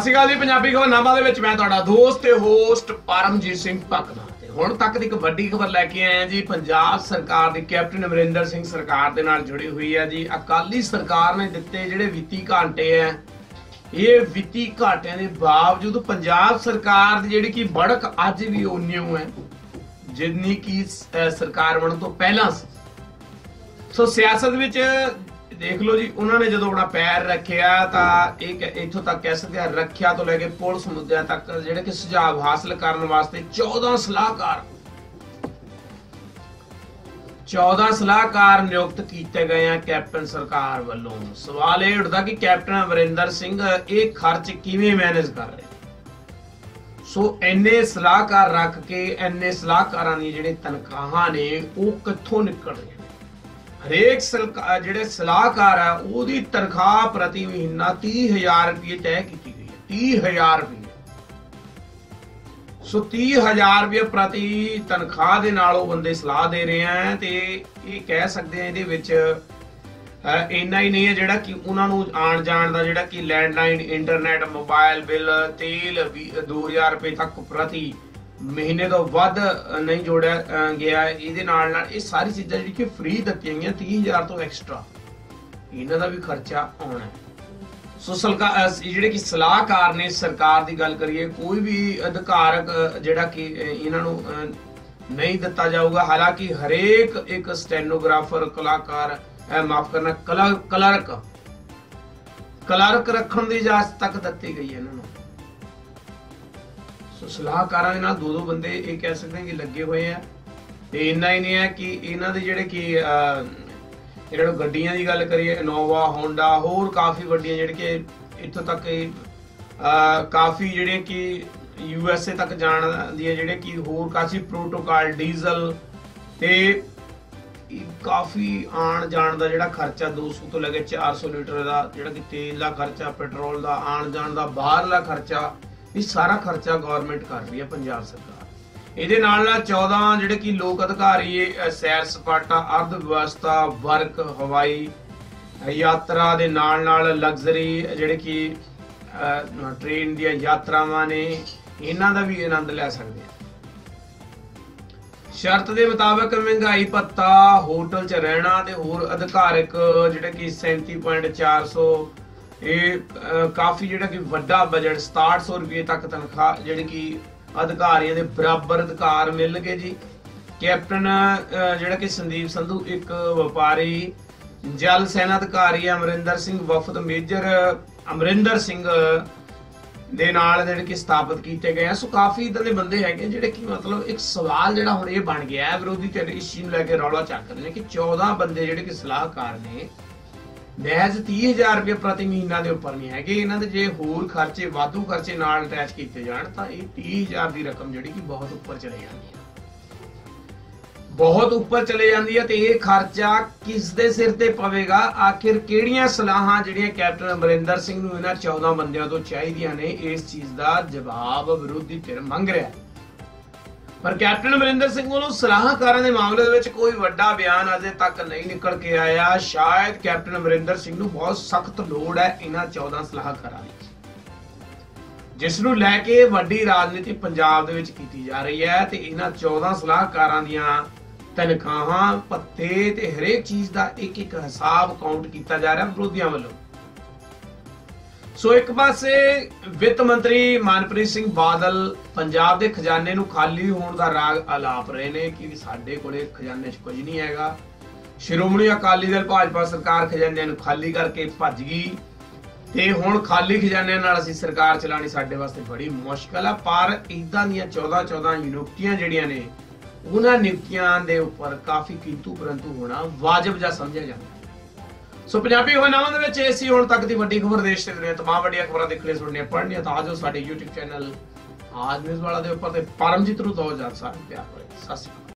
ਸਤਿ ਸ਼੍ਰੀ ਅਕਾਲ ਜੀ, ਪੰਜਾਬੀ ਖਬਰ ਦੇ ਵਿੱਚ ਮੈਂ ਤੁਹਾਡਾ ਦੋਸਤ ਤੇ ਹੋਸਟ ਪਰਮਜੀਤ ਸਿੰਘ ਭਕਨਾ ਤੇ ਹੁਣ ਤੱਕ ਦੀ ਇੱਕ ਵੱਡੀ ਖਬਰ ਲੈ ਕੇ ਆਏ ਜੀ। ਪੰਜਾਬ ਸਰਕਾਰ ਦੀ ਕੈਪਟਨ ਅਮਰਿੰਦਰ ਸਿੰਘ ਸਰਕਾਰ ਦੇ ਨਾਲ ਜੁੜੀ ਹੋਈ ਹੈ ਜੀ। ਅਕਾਲੀ ਸਰਕਾਰ ਨੇ ਦਿੱਤੇ ਜਿਹੜੇ ਵਿੱਤੀ ਘਾਟੇ ਆ ਇਹ ਵਿੱਤੀ ਘਾਟਿਆਂ ਦੇ ਬਾਵਜੂਦ ਪੰਜਾਬ ਸਰਕਾਰ ਦੀ ਜਿਹੜੀ ਕਿ ਬੜਕ ਅੱਜ ਵੀ ਓਨਿਓ ਹੈ, ਜਿੰਨੀ ਕਿ ਸਰਕਾਰ ਬਣਨ ਤੋਂ ਪਹਿਲਾਂ ਸੀ। ਸੋ ਸਿਆਸਤ ਵਿੱਚ ਦੇਖ ਲਓ ਜੀ, ਉਹਨਾਂ ਨੇ ਜਦੋਂ ਆਪਣਾ ਪੈਰ ਰੱਖਿਆ ਤਾਂ ਇਹ ਕ- ਇੱਥੋਂ ਤੱਕ ਕਹਿ ਸਕਦੇ ਆ, ਰੱਖਿਆ ਤੋਂ ਲੈ ਕੇ ਪੁਲਿਸ ਮੁੱਦਿਆਂ ਤੱਕ ਜਿਹੜੇ ਕਿ ਸੁਝਾਅ ਹਾਸਲ ਕਰਨ ਵਾਸਤੇ 14 ਸਲਾਹਕਾਰ 14 ਸਲਾਹਕਾਰ ਨਿਯੁਕਤ ਕੀਤੇ ਗਏ ਆ ਕੈਪਟਨ ਸਰਕਾਰ ਵੱਲੋਂ। ਸਵਾਲ ਇਹ ਉੱਠਦਾ ਕਿ ਕੈਪਟਨ ਅਮਰਿੰਦਰ ਸਿੰਘ ਇਹ ਖਰਚ ਕਿਵੇਂ ਮੈਨੇਜ ਕਰ ਰਹੇ? ਸੋ ਐਨੇ ਸਲਾਹਕਾਰ ਰੱਖ ਕੇ ਐਨੇ ਸਲਾਹਕਾਰਾਂ ਦੀ ਜਿਹੜੇ ਤਨਖਾਹਾਂ ਨੇ, ਉਹ ਕਿੱਥੋਂ ਨਿਕਲ ਰਹੀਆਂ? ਹਰੇਕ ਜਿਹੜੇ ਸਲਾਹਕਾਰ ਆ, ਉਹਦੀ ਤਨਖਾਹ ਪ੍ਰਤੀ ਮਹੀਨਾ 30000 ਰੁਪਏ ਤੈਅ ਕੀਤੀ ਗਈ ਹੈ। 30000 ਰੁਪਏ ਸੋ 30000 ਰੁਪਏ ਪ੍ਰਤੀ ਤਨਖਾਹ ਦੇ ਨਾਲ ਉਹ ਬੰਦੇ ਸਲਾਹ ਦੇ ਰਹੇ ਆ ਤੇ ਇਹ ਕਹਿ ਸਕਦੇ ਆ ਇਹਦੇ ਵਿੱਚ ਇੰਨਾ ਹੀ ਨਹੀਂ ਹੈ ਜਿਹੜਾ ਕਿ ਉਹਨਾਂ ਨੂੰ ਆਣ ਜਾਣ ਦਾ ਜਿਹੜਾ ਕਿ ਲੈਂਡਲਾਈਨ, ਇੰਟਰਨੈਟ, ਮੋਬਾਈਲ ਬਿੱਲ, ਤੇਲ ਵੀ 2000 ਰੁਪਏ ਤੱਕ ਪ੍ਰਤੀ ਮਹੀਨੇ ਤੋਂ ਵੱਧ ਨਹੀਂ ਜੋੜਿਆ ਗਿਆ। ਇਹਦੇ ਨਾਲ ਨਾਲ ਇਹ ਸਾਰੀ ਚੀਜ਼ਾਂ ਜਿਹੜੀ ਕਿ ਫ੍ਰੀ ਦਿੱਤੀਆਂ ਗਈਆਂ 30000 ਤੋਂ ਐਕਸਟਰਾ ਇਹਨਾਂ ਦਾ ਵੀ ਖਰਚਾ ਆਉਣਾ ਹੈ। ਸੋ ਸਲਕਾ ਜਿਹੜੇ ਕਿ ਸਲਾਹਕਾਰ ਨੇ ਸਰਕਾਰ ਦੀ ਗੱਲ ਕਰੀਏ, ਕੋਈ ਵੀ ਅਧਿਕਾਰਕ ਜਿਹੜਾ ਕਿ ਇਹਨਾਂ ਨੂੰ ਨਹੀਂ ਦਿੱਤਾ ਜਾਊਗਾ। ਹਾਲਾਂਕਿ ਹਰੇਕ ਇੱਕ ਸਟੈਨੋਗ੍ਰਾਫਰ, ਕਲਾਕਾਰ ਮਾਫ ਕਰਨਾ, ਕਲਾ- ਕਲਰਕ ਕਲਰਕ ਰੱਖਣ ਦੀ ਇਜਾਜ਼ਤ ਤੱਕ ਦਿੱਤੀ ਗਈ ਹੈ ਇਹਨਾਂ ਨੂੰ। ਸੋ ਸਲਾਹਕਾਰਾਂ ਦੇ ਨਾਲ ਦੋ ਦੋ ਬੰਦੇ ਇਹ ਕਹਿ ਸਕਦੇ ਹਾਂ ਕਿ ਲੱਗੇ ਹੋਏ ਆ। ਤੇ ਇੰਨਾ ਹੀ ਨਹੀਂ ਹੈ ਕਿ ਇਹਨਾਂ ਦੇ ਜਿਹੜੇ ਕਿ ਅਹ, ਗੱਡੀਆਂ ਦੀ ਗੱਲ ਕਰੀਏ ਇਨੋਵਾ ਹੋਂਡਾ ਹੋਰ ਕਾਫੀ ਵੱਡੀਆਂ ਜਿਹੜੇ ਕਿ ਇੱਥੋਂ ਤੱਕ ਕਾਫੀ ਜਿਹੜੇ ਕਿ ਯੂ ਐਸ ਏ ਤੱਕ ਜਾਣ ਦੀਆਂ ਜਿਹੜੇ ਕਿ ਹੋਰ ਕਾਫੀ ਪ੍ਰੋਟੋਕਾਲ ਡੀਜ਼ਲ ਤੇ ਕਾਫੀ ਆਣ ਜਾਣ ਦਾ ਜਿਹੜਾ ਖਰਚਾ 200 ਤੋਂ ਲੈ ਕੇ 400 ਲੀਟਰ ਦਾ ਜਿਹੜਾ ਕਿ ਤੇਲ ਦਾ ਖਰਚਾ ਪੈਟਰੋਲ ਦਾ ਆਣ ਜਾਣ ਦਾ ਬਾਹਰਲਾ ਖਰਚਾ ਇਹ ਸਾਰਾ ਖਰਚਾ ਗਵਰਨਮੈਂਟ ਕਰ ਰਹੀ ਹੈ ਪੰਜਾਬ ਸਰਕਾਰ। ਇਹਦੇ ਨਾਲ ਨਾਲ 14 ਜਿਹੜੇ ਕਿ ਲੋਕ ਅਧਿਕਾਰੀ ਸੈਰ ਸਪਾਟਾ ਅਰਧ ਵਿਵਸਥਾ ਵਰਕ ਹਵਾਈ ਯਾਤਰਾ ਦੇ ਨਾਲ ਨਾਲ ਲਗਜ਼ਰੀ ਜਿਹੜੇ ਕਿ ਅ, ਟ੍ਰੇਨ ਦੀਆਂ ਯਾਤਰਾਵਾਂ ਨੇ ਇਹਨਾਂ ਦਾ ਵੀ ਆਨੰਦ ਲੈ ਸਕਦੇ ਆ ਸ਼ਰਤ ਦੇ ਮੁਤਾਬਕ ਮਹਿੰਗਾਈ ਭੱਤਾ ਹੋਟਲ 'ਚ ਰਹਿਣਾ ਤੇ ਹੋਰ ਅਧਿਕਾਰਕ ਜਿਹੜੇ ਕਿ 37.400 ਇਹ ਕਾਫੀ ਜਿਹੜਾ ਕਿ ਵੱਡਾ ਬਜਟ 6700 ਰੁਪਏ ਤੱਕ ਤਨਖਾਹ ਜਿਹੜੀ ਕਿ ਅਧਿਕਾਰੀਆਂ ਦੇ ਬਰਾਬਰ ਅਧਿਕਾਰ ਮਿਲਣਗੇ ਜੀ। ਕੈਪਟਨ ਜਿਹੜਾ ਕਿ ਸੰਦੀਪ ਸੰਧੂ, ਇੱਕ ਵਪਾਰੀ, ਜਲ ਸੈਨਾ ਅਧਿਕਾਰੀ ਅਮਰਿੰਦਰ ਸਿੰਘ, ਵਫਦ ਮੇਜਰ ਅਮਰਿੰਦਰ ਸਿੰਘ ਦੇ ਨਾਲ ਜਿਹੜੇ ਕਿ ਸਥਾਪਿਤ ਕੀਤੇ ਗਏ ਆ। ਸੋ ਕਾਫੀ ਇਦਾਂ ਦੇ ਬੰਦੇ ਹੈਗੇ ਜਿਹੜੇ ਕਿ ਮਤਲਬ ਇੱਕ ਸਵਾਲ ਜਿਹੜਾ ਹੁਣ ਇਹ ਬਣ ਗਿਆ ਹੈ, ਵਿਰੋਧੀ ਧਿਰ ਇਸ ਚੀਜ਼ ਨੂੰ ਲੈ ਕੇ ਰੌਲਾ ਚੱਕ ਰਹੇ ਨੇ ਕਿ 14 ਬੰਦੇ ਜਿਹੜੇ ਕਿ ਸਲਾਹਕਾਰ ਨੇ ਮਹਿਜ਼ 30000 ਰੁਪਏ ਪ੍ਰਤੀ ਮਹੀਨਾ ਦੇ ਉੱਪਰ ਨਹੀਂ ਹੈਗੇ। ਇਹਨਾਂ ਦੇ ਜੇ ਹੋਰ ਖਰਚੇ, ਵਾਧੂ ਖਰਚੇ ਨਾਲ ਅਟੈਚ ਕੀਤੇ ਜਾਣ, ਤਾਂ ਇਹ 30000 ਦੀ ਰਕਮ ਜਿਹੜੀ ਕਿ ਬਹੁਤ ਉੱਪਰ ਚਲੇ ਜਾਂਦੀ ਹੈ ਬਹੁਤ ਉੱਪਰ ਚਲੇ ਜਾਂਦੀ ਹੈ ਤੇ ਇਹ ਖਰਚਾ ਕਿਸ ਦੇ ਸਿਰ ਤੇ ਪਵੇਗਾ? ਆਖਿਰ ਕਿਹੜੀਆਂ ਸਲਾਹਾਂ ਜਿਹੜੀਆਂ ਕੈਪਟਨ ਅਮਰਿੰਦਰ ਸਿੰਘ ਨੂੰ ਇਹਨਾਂ 14 ਬੰਦਿਆਂ ਤੋਂ ਚਾਹੀਦੀਆਂ ਨੇ? ਇਸ ਚੀਜ਼ ਦਾ ਜਵਾਬ ਵਿਰੋਧੀ ਧਿਰ ਮੰਗ ਰਿਹਾ ਹੈ। ਪਰ ਕੈਪਟਨ ਅਮਰਿੰਦਰ ਸਿੰਘ ਵੱਲੋਂ ਸਲਾਹਕਾਰਾਂ ਦੇ ਮਾਮਲੇ ਦੇ ਵਿੱਚ ਕੋਈ ਵੱਡਾ ਬਿਆਨ ਅਜੇ ਤੱਕ ਨਹੀਂ ਨਿਕਲ ਕੇ ਆਇਆ। ਸ਼ਾਇਦ ਕੈਪਟਨ ਅਮਰਿੰਦਰ ਸਿੰਘ ਨੂੰ ਬਹੁਤ ਸਖਤ ਲੋੜ ਹੈ ਇਹਨਾਂ 14 ਸਲਾਹਕਾਰਾਂ ਦੀ। ਜਿਸ ਨੂੰ ਲੈ ਕੇ ਵੱਡੀ ਰਾਜਨੀਤੀ ਪੰਜਾਬ ਦੇ ਵਿੱਚ ਕੀਤੀ ਜਾ ਰਹੀ ਹੈ ਤੇ ਇਹਨਾਂ 14 ਸਲਾਹਕਾਰਾਂ ਦੀਆਂ ਤਨਖਾਹਾਂ, ਪੱਤੇ ਤੇ ਹਰੇਕ ਚੀਜ਼ ਦਾ ਇੱਕ ਇੱਕ ਹਿਸਾਬ ਕਾਊਂਟ ਕੀਤਾ ਜਾ ਰਿਹਾ ਵਿਰੋਧੀਆਂ ਵੱਲੋਂ। ਸੋ ਇੱਕ ਪਾਸੇ ਵਿੱਤ ਮੰਤਰੀ ਮਨਪ੍ਰੀਤ ਸਿੰਘ ਬਾਦਲ ਪੰਜਾਬ ਦੇ ਖਜ਼ਾਨੇ ਨੂੰ ਖਾਲੀ ਹੋਣ ਦਾ ਰਾਗ ਆਲਾਪ ਰਹੇ ਨੇ ਕਿ ਸਾਡੇ ਕੋਲੇ ਖਜ਼ਾਨੇ 'ਚ ਕੁਝ ਨਹੀਂ ਹੈਗਾ। ਸ਼੍ਰੋਮਣੀ ਅਕਾਲੀ ਦਲ ਭਾਜਪਾ ਸਰਕਾਰ ਖਜ਼ਾਨਿਆਂ ਨੂੰ ਖਾਲੀ ਕਰਕੇ ਭੱਜ ਗਈ ਤੇ ਹੁਣ ਖਾਲੀ ਖਜ਼ਾਨਿਆਂ ਨਾਲ ਅਸੀਂ ਸਰਕਾਰ ਚਲਾਣੀ ਸਾਡੇ ਵਾਸਤੇ ਬੜੀ ਮੁਸ਼ਕਲ ਆ, ਪਰ ਇਦਾਂ ਦੀਆਂ 14 14 ਨਿਯੁਕਤੀਆਂ ਜਿਹੜੀਆਂ ਨੇ, ਉਹਨਾਂ ਨਿਯੁਕਤੀਆਂ ਦੇ ਉੱਪਰ ਕਾਫੀ ਕੀਤੂ ਪਰੰਤੂ ਹੋਣਾ ਵਾਜਬ ਜਾਂ ਸਮਝਿਆ ਜਾਂਦਾ। ਸੋ ਪੰਜਾਬੀ ਹੋਇਨਾਵਾਂ ਦੇ ਵਿੱਚ ਇਹ ਸੀ ਹੁਣ ਤੱਕ ਦੀ ਵੱਡੀ ਖਬਰ ਦੇਸ਼ ਤੇ ਦੁਨੀਆ, ਤਮਾਮ ਵੱਡੀਆਂ ਖਬਰਾਂ ਦੇਖਣੀਆਂ ਸੁਣਨੀਆਂ ਪੜ੍ਹਨੀਆਂ ਤਾਂ ਆਜੋ ਸਾਡੇ YouTube ਚੈਨਲ ਆਜ ਨਿਊਜ਼ ਵਾਲਾ ਦੇ ਉੱਪਰ ਤੇ ਪਰਮਜੀਤ ਨੂੰ ਦੋ ਹਜ਼ਾਰ ਸਾਰੇ ਪਿਆਰ ਹੋਏ ਸਤਿ ਸ਼੍ਰੀ ਅਕਾਲ।